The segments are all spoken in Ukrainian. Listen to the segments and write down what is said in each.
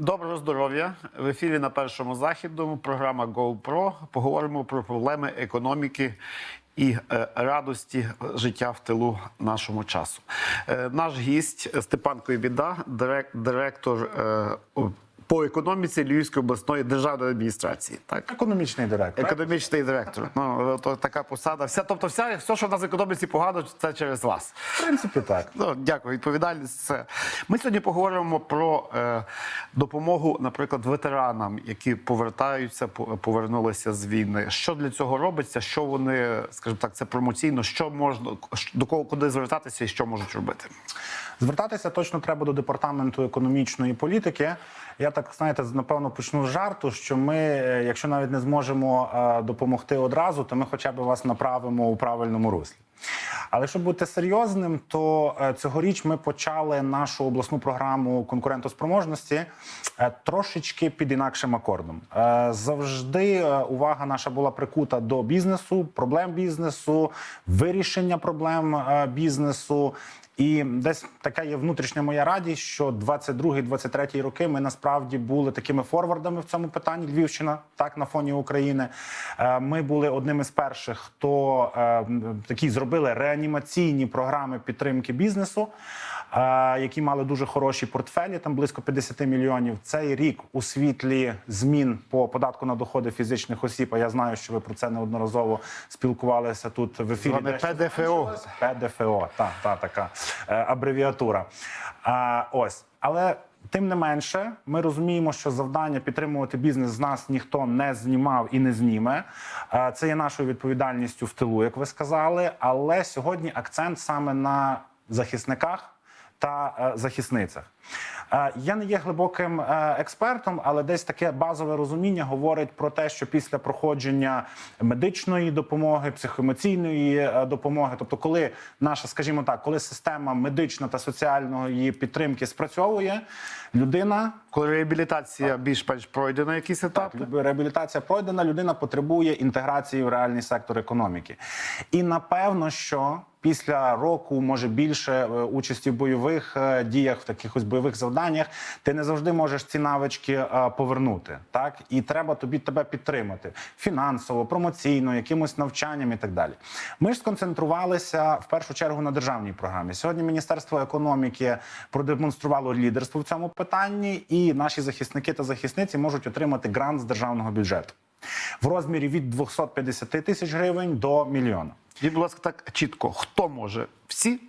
Доброго здоров'я! В ефірі на першому західному програма GoPro. Поговоримо про проблеми економіки і е, радості життя в тилу нашому часу. Е, наш гість Степан Койбіда, дирек- директор е, по економіці Львівської обласної державної адміністрації. Так? Економічний директор. Економічний директор. Ну, то така посада. Вся, тобто, вся, все, що в нас в економіці погано, це через вас. В принципі, так. Ну, дякую, відповідальність. Це ми сьогодні поговоримо про е, допомогу, наприклад, ветеранам, які повертаються, по- повернулися з війни. Що для цього робиться? Що вони, скажімо так, це промоційно, що можна до кого куди звертатися і що можуть робити? Звертатися точно треба до департаменту економічної політики. Я так знаєте, напевно почну з жарту, що ми, е, якщо навіть не зможемо е, допомогти одразу, то ми хоча б вас направимо у правильному руслі. Але щоб бути серйозним, то е, цьогоріч ми почали нашу обласну програму конкурентоспроможності е, трошечки під інакшим акордом. Е, Завжди увага наша була прикута до бізнесу, проблем бізнесу, вирішення проблем бізнесу. І десь така є внутрішня моя радість, що 22-23 роки ми насправді були такими форвардами в цьому питанні. Львівщина, так на фоні України. Ми були одними з перших, хто е, м, такі зробили реанімаційні програми підтримки бізнесу. е, Які мали дуже хороші портфелі, там близько 50 мільйонів. Цей рік у світлі змін по податку на доходи фізичних осіб. А я знаю, що ви про це неодноразово спілкувалися тут в ефірі. Зване ПДФО. ПДФО, та, та така е, абревіатура. А, ось, але. Тим не менше, ми розуміємо, що завдання підтримувати бізнес з нас ніхто не знімав і не зніме. Е, Це є нашою відповідальністю в тилу, як ви сказали. Але сьогодні акцент саме на захисниках та е, захисницях. Е, Я не є глибоким е, експертом, але десь таке базове розуміння говорить про те, що після проходження медичної допомоги, психоемоційної е, допомоги, тобто, коли наша, скажімо так, коли система медична та соціальної підтримки спрацьовує, людина Коли реабілітація більш-менш пройдена, якийсь етап. Якби реабілітація пройдена, людина потребує інтеграції в реальний сектор економіки. І напевно, що після року, може більше е, участі в бойових е, діях, в таких ось бойових завданнях, ти не завжди можеш ці навички е, повернути. Так і треба тобі тебе підтримати фінансово, промоційно, якимось навчанням і так далі. Ми ж сконцентрувалися в першу чергу на державній програмі. Сьогодні Міністерство економіки продемонструвало лідерство в цьому питанні, і наші захисники та захисниці можуть отримати грант з державного бюджету в розмірі від 250 тисяч гривень до мільйона. І, будь ласка, так чітко, хто може? Всі?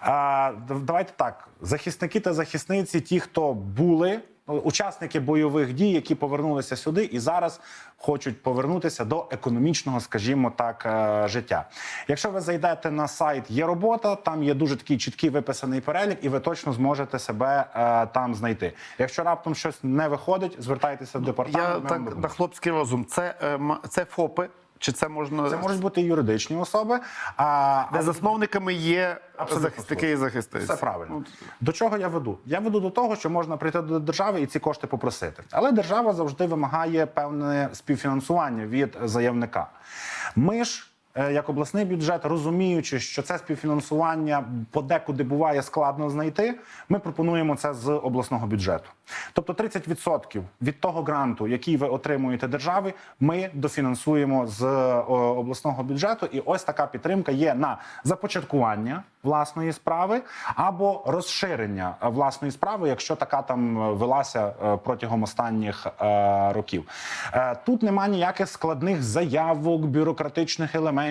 А, давайте так: захисники та захисниці, ті, хто були. ну, Учасники бойових дій, які повернулися сюди і зараз хочуть повернутися до економічного, скажімо так, е, життя. Якщо ви зайдете на сайт є робота, там є дуже такий чіткий виписаний перелік, і ви точно зможете себе е, там знайти. Якщо раптом щось не виходить, звертайтеся в департамент. Я так на хлопський розум. Це, е, це ФОПи, чи це можна Це можуть бути і юридичні особи, а, де засновниками є Абсолютно захисники і захисниці. Все правильно. До чого я веду? Я веду до того, що можна прийти до держави і ці кошти попросити. Але держава завжди вимагає певне співфінансування від заявника. Ми ж. Е, Як обласний бюджет, розуміючи, що це співфінансування подекуди буває складно знайти, ми пропонуємо це з обласного бюджету. Тобто 30% від того гранту, який ви отримуєте держави, ми дофінансуємо з е, обласного бюджету. І ось така підтримка є на започаткування власної справи або розширення е, власної справи, якщо така там велася протягом останніх років. Тут нема ніяких складних заявок, бюрократичних елементів.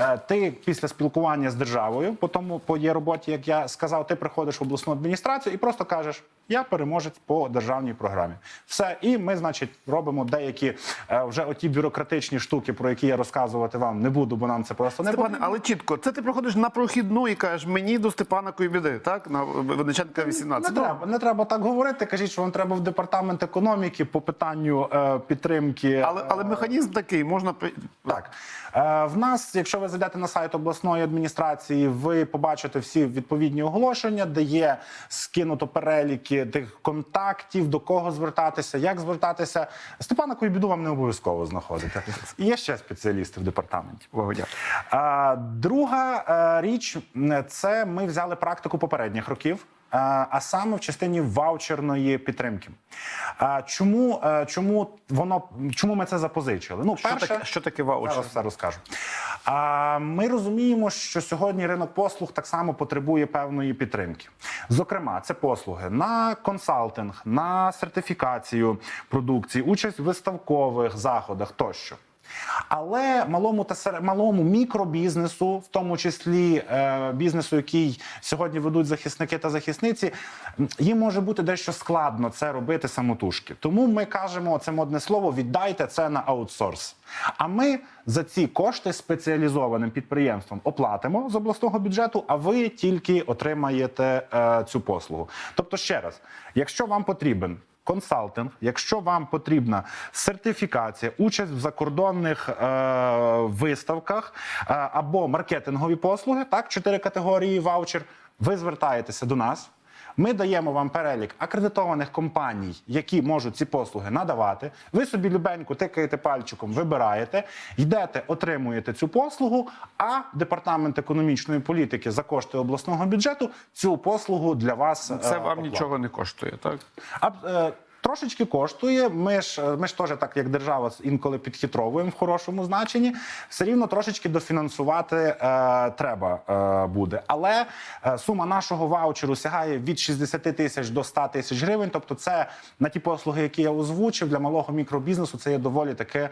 Е, Ти після спілкування з державою, по тому по є роботі, як я сказав, ти приходиш в обласну адміністрацію і просто кажеш: я переможець по державній програмі. Все, і ми, значить, робимо деякі е, вже оті бюрократичні штуки, про які я розказувати вам не буду, бо нам це просто не Степане, але чітко, це ти проходиш на прохідну і кажеш мені до Степана Койбіди, так? На Винниченка 18. Не треба, не треба так говорити. Кажіть, що вам треба в департамент економіки по питанню е, підтримки. Але, але механізм такий, можна Так е, в нас, якщо ви зайдете на сайт обласної адміністрації, ви побачите всі відповідні оголошення, де є скинуто переліки тих контактів, до кого звертатися, як звертатися. Степана Койбіду вам не обов'язково знаходити. Є ще спеціалісти в департаменті. А, друга е, річ це ми взяли практику попередніх років. А саме в частині ваучерної підтримки. А Чому, е, чому воно чому ми це запозичили? Ну, Що таке, що таке ваучер? Зараз все розкажу. А, ми розуміємо, що сьогодні ринок послуг так само потребує певної підтримки. Зокрема, це послуги на консалтинг, на сертифікацію продукції, участь в виставкових заходах тощо. Але малому та малому мікробізнесу, в тому числі е, бізнесу, який сьогодні ведуть захисники та захисниці, їм може бути дещо складно це робити самотужки. Тому ми кажемо це модне слово: віддайте це на аутсорс. А ми за ці кошти спеціалізованим підприємствам оплатимо з обласного бюджету, а ви тільки отримаєте е, цю послугу. Тобто, ще раз, якщо вам потрібен консалтинг, якщо вам потрібна сертифікація, участь в закордонних е, виставках е, або маркетингові послуги, так, чотири категорії ваучер, ви звертаєтеся до нас. Ми даємо вам перелік акредитованих компаній, які можуть ці послуги надавати. Ви собі любенько тикаєте пальчиком, вибираєте, йдете, отримуєте цю послугу. А департамент економічної політики за кошти обласного бюджету цю послугу для вас Це е, вам оплатить. нічого не коштує, так? А, е, трошечки коштує. Ми ж е, ми ж теж так, як держава, інколи підхитровуємо в хорошому значенні. Все рівно трошечки дофінансувати е, треба е, буде. Але е, сума нашого ваучеру сягає від 60 тисяч до 100 тисяч гривень. Тобто, це на ті послуги, які я озвучив для малого мікробізнесу, це є доволі таки е,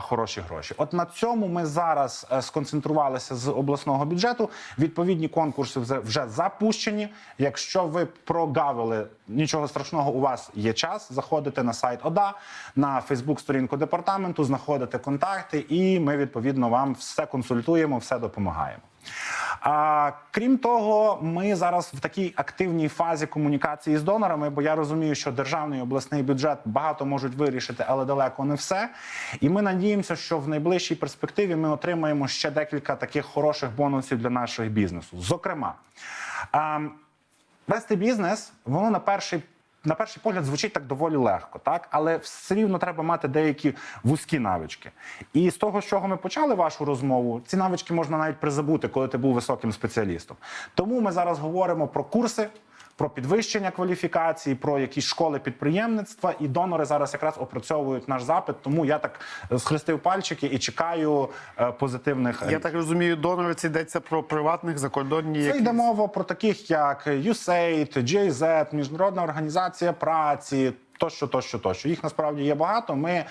хороші гроші. От на цьому ми зараз е, сконцентрувалися з обласного бюджету. Відповідні конкурси вже запущені. Якщо ви прогавили нічого страшного, у вас є час. Заходите на сайт ОДА, на Фейсбук-сторінку департаменту, знаходите контакти, і ми відповідно вам все консультуємо, все допомагаємо. А крім того, ми зараз в такій активній фазі комунікації з донорами, бо я розумію, що державний і обласний бюджет багато можуть вирішити, але далеко не все. І ми надіємося, що в найближчій перспективі ми отримаємо ще декілька таких хороших бонусів для нашого бізнесу. Зокрема, а, вести бізнес, воно на перший. На перший погляд звучить так доволі легко, так але все рівно треба мати деякі вузькі навички. І з того, з чого ми почали вашу розмову, ці навички можна навіть призабути, коли ти був високим спеціалістом. Тому ми зараз говоримо про курси, про підвищення кваліфікації, про якісь школи підприємництва, і донори зараз якраз опрацьовують наш запит. Тому я так е, схрестив пальчики і чекаю е, позитивних Я так розумію, донори це йдеться про приватних закордонні. це якісь- йде мова про таких як USAID, GIZ, Міжнародна організація праці, тощо, тощо, тощо. Їх насправді є багато. Ми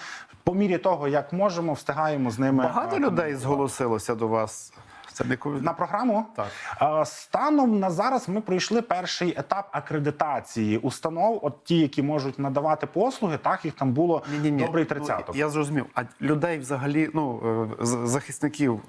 по мірі того, як можемо, встигаємо з ними Багато е, людей зголосилося до вас. Це не на програму. Так. Е, Станом на зараз ми пройшли перший етап акредитації установ. От ті, які можуть надавати послуги, так їх там було Ні-ні-ні. добрий Ну, тридцяток. Я зрозумів. А людей взагалі, ну е, захисників.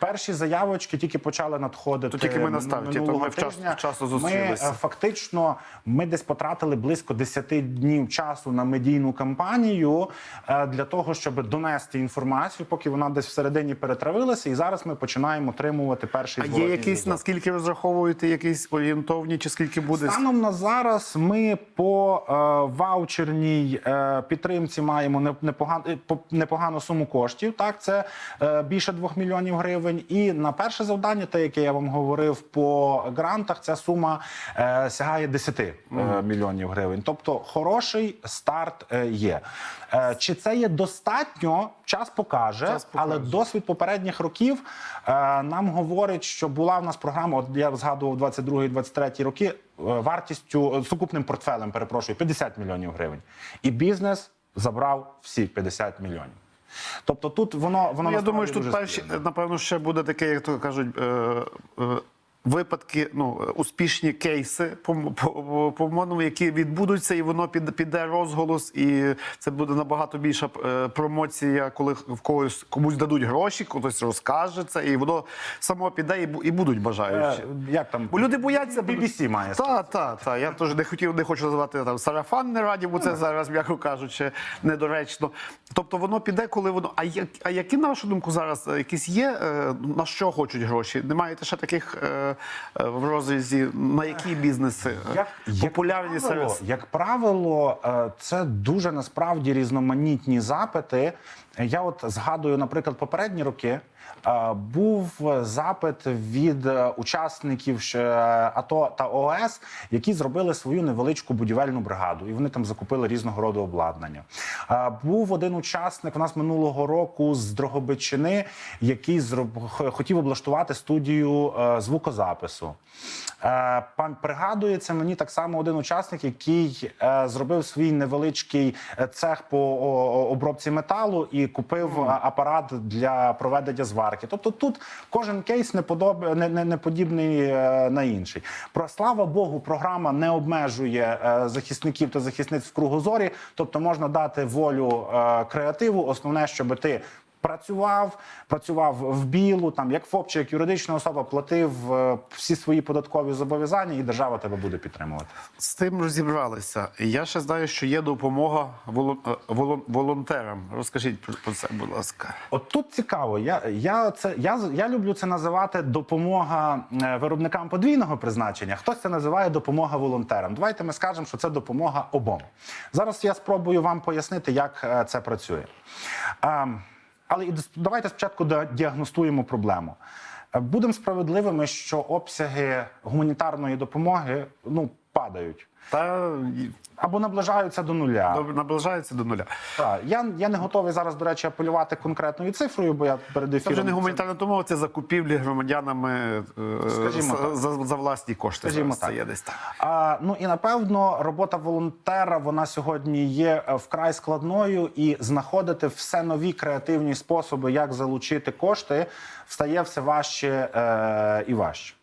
Перші заявочки тільки почали надходити. То тільки ми на старті, то ми вчасно- тижня. вчасно зустрілися. е, фактично ми десь потратили близько 10 днів часу на медійну кампанію е, для того, щоб донести інформацію, поки вона десь всередині перетравилася. І зараз ми починаємо отримувати перший А є якісь, зв'язок. наскільки розраховуєте, якісь орієнтовні, чи скільки буде? Станом на зараз ми по е, ваучерній е, підтримці маємо не- непоган, е, по- непогану суму коштів. Так, це е, більше 2 мільйонів гривень. І на перше завдання, те, яке я вам говорив по грантах, ця сума е, сягає 10 е, мільйонів гривень. Тобто хороший старт е, є. Е, чи це є достатньо? Час покаже, Час покаже. але досвід попередніх років е, нам говорить, що була в нас програма. От я згадував 22-23 роки. е, Вартістю е, сукупним портфелем, перепрошую, 50 мільйонів гривень. І бізнес забрав всі 50 мільйонів. Тобто тут воно воно Ну, я думаю, що тут перші, напевно, ще буде таке, як то кажуть. Е, е, Випадки, ну успішні кейси по, по, по мовному, які відбудуться, і воно піде, піде розголос, і це буде набагато більша е, промоція, коли в когось комусь дадуть гроші, хтось розкаже це, і воно само піде, і, і будуть бажаючі. Е, як там Бо люди бояться BBC має Так, так, так. Я теж не хотів, не хочу називати там сарафан не раді, бо це зараз, м'яко кажучи, недоречно. Тобто воно піде, коли воно. А як а які на вашу думку зараз е, якісь є на що хочуть гроші? Не маєте ще таких в розрізі на які бізнеси як, популярні правило, серед як правило, е, це дуже насправді різноманітні запити. Я от згадую, наприклад, попередні роки. Е, був запит від учасників АТО та ООС, які зробили свою невеличку будівельну бригаду, і вони там закупили різного роду обладнання. Е, Був один учасник у нас минулого року з Дрогобичини, який хотів облаштувати студію е, звукозапису. Пан пригадується мені так само один учасник, який зробив свій невеличкий цех по обробці металу і купив апарат для проведення зварки. Тобто тут кожен кейс не, подоб... не, не, не подібний е, на інший. Про слава Богу, програма не обмежує е, захисників та захисниць в кругозорі, тобто можна дати волю е, креативу. Основне, щоб ти. Працював, працював в білу, там як ФОП чи як юридична особа, платив е, всі свої податкові зобов'язання, і держава тебе буде підтримувати. З тим розібралися. Я ще знаю, що є допомога е, волонтерам. Розкажіть про це, будь ласка. От тут цікаво. Я, я, це, я, я люблю це називати допомога е, виробникам подвійного призначення. Хтось це називає допомога волонтерам. Давайте ми скажемо, що це допомога обом. Зараз я спробую вам пояснити, як це працює. Але і давайте спочатку діагностуємо проблему. Е, Будемо справедливими, що обсяги гуманітарної допомоги ну, падають Та або наближаються до нуля. добре, наближається до нуля. Так, я, я не готовий зараз, до речі, апелювати конкретною цифрою, бо я перед Це вже не гуманітарна допомога, це закупівлі громадянами е, Скажімо за, за, за власні кошти. Скажімо Зараз так. Це є десь так. А, ну і напевно робота волонтера вона сьогодні є е, вкрай складною, і знаходити все нові креативні способи, як залучити кошти, стає все важче е, і важче.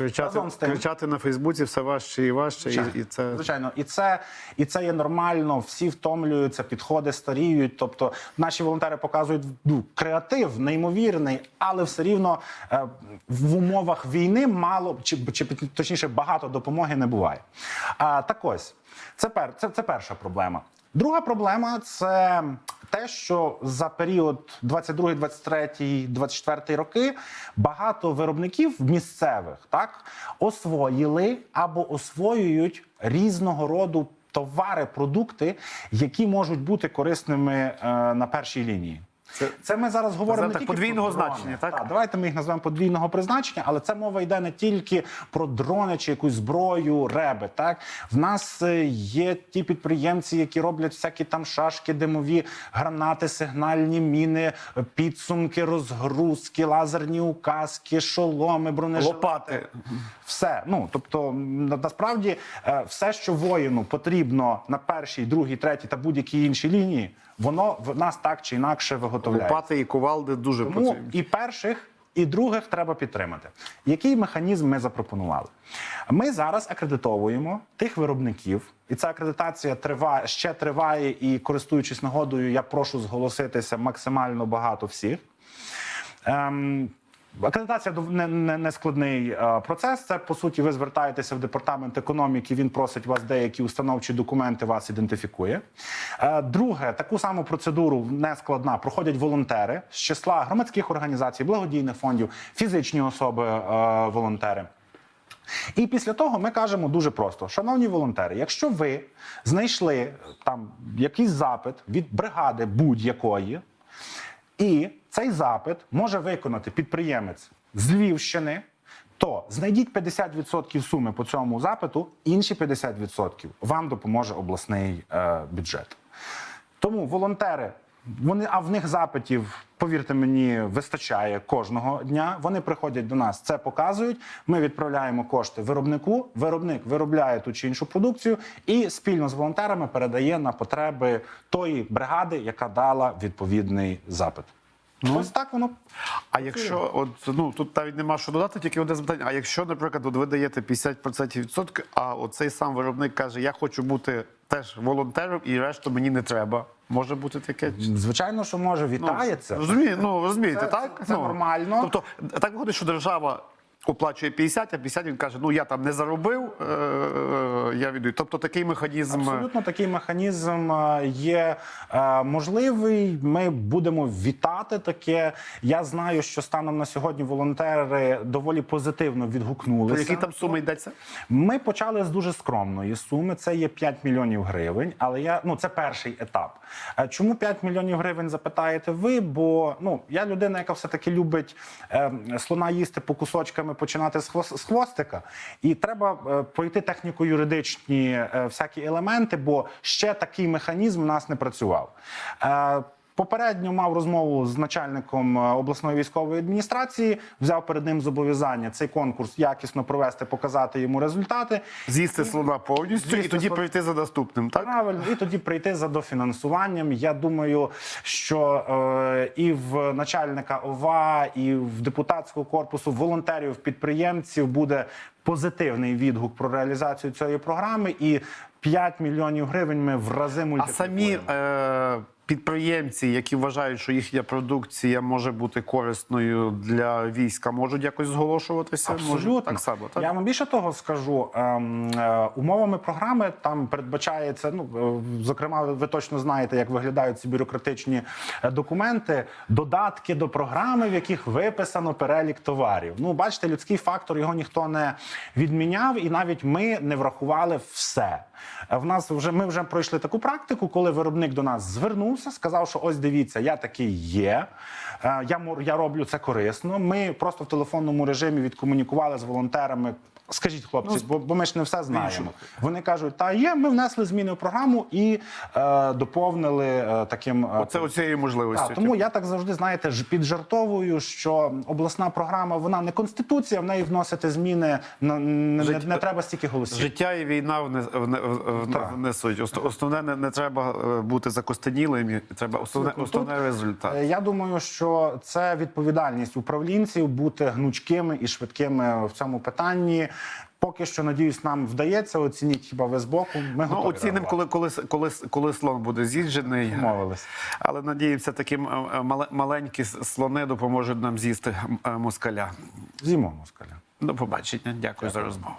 Кричати, Разом з тим- кричати на Фейсбуці все важче і важче. Звичайно. І, і це Звичайно, і це, і це є нормально. Всі втомлюються, підходи старіють. Тобто наші волонтери показують ну, креатив, неймовірний, але все рівно е, в умовах війни мало чи, чи точніше багато допомоги не буває. А, так ось це, пер, це, це перша проблема. Друга проблема це те, що за період 22, 23, 24 роки багато виробників місцевих так освоїли або освоюють різного роду товари, продукти, які можуть бути корисними е, на першій лінії. Це, це ми зараз говоримо не так, тільки подвійного про дрони. значення, так? давайте ми їх назвемо подвійного призначення, але це мова йде не тільки про дрони чи якусь зброю, реби. Так в нас е, є ті підприємці, які роблять всякі там шашки, димові гранати, сигнальні міни, підсумки, розгрузки, лазерні указки, шоломи, бронежилети. лопати. Все, ну тобто насправді е, все, що воїну потрібно на першій, другій, третій та будь-якій іншій лінії, воно в нас так чи інакше виготовляється. Лопати і ковалди дуже Тому потрібні. і перших, і других треба підтримати. Який механізм ми запропонували? Ми зараз акредитовуємо тих виробників, і ця акредитація триває ще триває. І користуючись нагодою, я прошу зголоситися максимально багато всіх. Ем, Акредитація не, не, не складний е, процес. Це по суті, ви звертаєтеся в департамент економіки. Він просить вас деякі установчі документи, вас ідентифікує. Е, друге, таку саму процедуру не складна проходять волонтери з числа громадських організацій, благодійних фондів, фізичні особи, е, волонтери. І після того ми кажемо дуже просто: шановні волонтери, якщо ви знайшли там якийсь запит від бригади будь-якої, і цей запит може виконати підприємець з Львівщини, то знайдіть 50% суми по цьому запиту, інші 50% вам допоможе обласний е, бюджет. Тому волонтери, вони, а в них запитів, повірте мені, вистачає кожного дня. Вони приходять до нас, це показують. Ми відправляємо кошти виробнику. Виробник виробляє ту чи іншу продукцію і спільно з волонтерами передає на потреби тої бригади, яка дала відповідний запит. Ось так воно А якщо от ну тут навіть нема що додати, тільки одне запитання. А якщо, наприклад, от ви даєте 50% відсотки, а оцей сам виробник каже, я хочу бути теж волонтером, і решту мені не треба. Може бути таке? звичайно, що може вітається. Розуміє, ну розумієте, Це- так? це ну, нормально. Тобто так виходить, що держава оплачує 50, а 50 він каже: ну я там не заробив, е, е, я віддаю. Тобто такий механізм. Абсолютно такий механізм е, є е, можливий. Ми будемо вітати таке. Я знаю, що станом на сьогодні волонтери доволі позитивно Про відгукнулися. які там суми йдеться? Ми почали з дуже скромної суми. Це є 5 мільйонів гривень. Але я ну це перший етап. Е, Чому 5 мільйонів гривень запитаєте ви? Бо ну я людина, яка все таки любить е, слона їсти по кусочками, починати з, хвос- з хвостика. І треба е, пройти техніко-юридичні е, всякі елементи, бо ще такий механізм у нас не працював. Попередньо мав розмову з начальником е, обласної військової адміністрації, взяв перед ним зобов'язання цей конкурс якісно провести, показати йому результати. З'їсти слона повністю і тоді прийти за наступним, так? Правильно, і тоді прийти за дофінансуванням. Я думаю, що е, і в начальника ОВА, і в депутатського корпусу волонтерів, підприємців буде позитивний відгук про реалізацію цієї програми. І 5 мільйонів гривень ми в рази А самі е, підприємці, які вважають, що їхня продукція може бути корисною для війська, можуть якось зголошуватися? Можуть Абсолютно. так само, так? Я вам більше того скажу. Ем, е, умовами програми там передбачається. Ну е, зокрема, ви точно знаєте, як виглядають ці бюрократичні е, документи, додатки до програми, в яких виписано перелік товарів. Ну, бачите, людський фактор його ніхто не відміняв, і навіть ми не врахували все. В нас вже ми вже пройшли таку практику, коли виробник до нас звернувся, сказав, що ось дивіться, я такий є. е, Я я роблю це корисно. Ми просто в телефонному режимі відкомунікували з волонтерами. Скажіть, хлопці, бо, бо ми ж не все знаємо. Вони кажуть, та є, ми внесли зміни в програму і е, доповнили е, таким. е, Оце оцієї можливості. так, тому я так завжди знаєте ж піджартовую, що обласна програма вона не конституція, в неї вносити зміни на не, не, не треба стільки голосів. Життя і війна вне, вне, вне, внесуть. Ост- Основне не, не треба е, бути закостенілим, треба основне, основне результат. Е, Я думаю, що це відповідальність управлінців бути гнучкими і швидкими в цьому питанні. Поки що, надіюсь, нам вдається. Оцініть хіба ви збоку. Ми Ну, оцінимо, коли, коли, коли, коли слон буде з'їжджений. Мовились, Але надіємося, такі маленькі слони допоможуть нам з'їсти москаля. Зімо москаля. До побачення. Дякую за розмову.